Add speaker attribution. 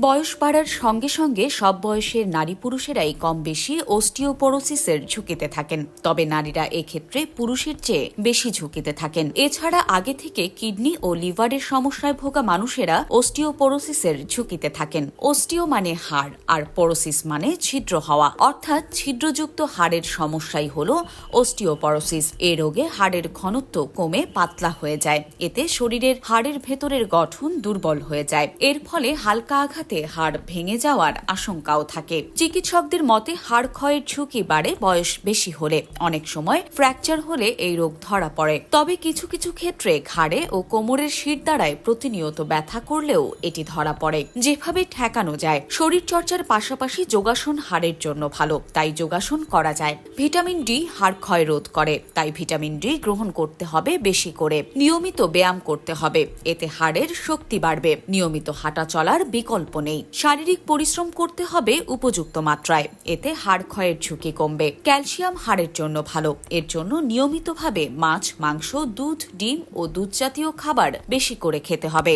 Speaker 1: বয়স বাড়ার সঙ্গে সঙ্গে সব বয়সের নারী পুরুষেরাই কম বেশি ওস্টিওপোরোসিসের ঝুঁকিতে থাকেন। তবে নারীরা এক্ষেত্রে পুরুষের চেয়ে বেশি ঝুঁকিতে থাকেন। এছাড়া আগে থেকে কিডনি ও লিভারের সমস্যায় ভোগা মানুষেরা ওস্টিওপোরোসিসের ঝুঁকিতে থাকেন। ওস্টিও মানে হাড় আর পোরোসিস মানে ছিদ্র হওয়া। অর্থাৎ ছিদ্রযুক্ত হাড়ের সমস্যাই হল ওস্টিওপোরোসিস এ রোগে হাড়ের ঘনত্ব কমে পাতলা হয়ে যায়। এতে শরীরের হাড়ের ভেতরের গঠন দুর্বল হয়ে যায়। এর ফলে হালকা আঘাতে হাড় ভেঙে যাওয়ার আশঙ্কাও থাকে। চিকিৎসকদের মতে হাড় ক্ষয়ের ঝুঁকি বাড়ে, বয়স বেশি হলে। অনেক সময় ফ্র্যাকচার হলে এই রোগ ধরা পড়ে। তবে কিছু কিছু ক্ষেত্রে ঘাড়ে ও কোমরের শির দ্বারায় প্রতিনিয়ত ব্যথা করলেও এটি ধরা পড়ে। যেভাবে ঠেকানো যায় শরীর চর্চার পাশাপাশি যোগাসন হাড়ের জন্য ভালো। তাই যোগাসন করা যায়। ভিটামিন ডি হাড় ক্ষয় রোধ করে। তাই ভিটামিন ডি গ্রহণ করতে হবে বেশি করে। নিয়মিত ব্যায়াম করতে হবে। এতে হাড়ের শক্তি বাড়বে। নিয়মিত হাঁটা চলার বিকল্প নেই। শারীরিক পরিশ্রম করতে হবে উপযুক্ত মাত্রায়। এতে হাড় ক্ষয়ের ঝুঁকি কমবে। ক্যালসিয়াম হাড়ের জন্য ভালো। এর জন্য নিয়মিতভাবে মাছ, মাংস, দুধ, ডিম ও দুধ জাতীয় খাবার বেশি করে খেতে হবে।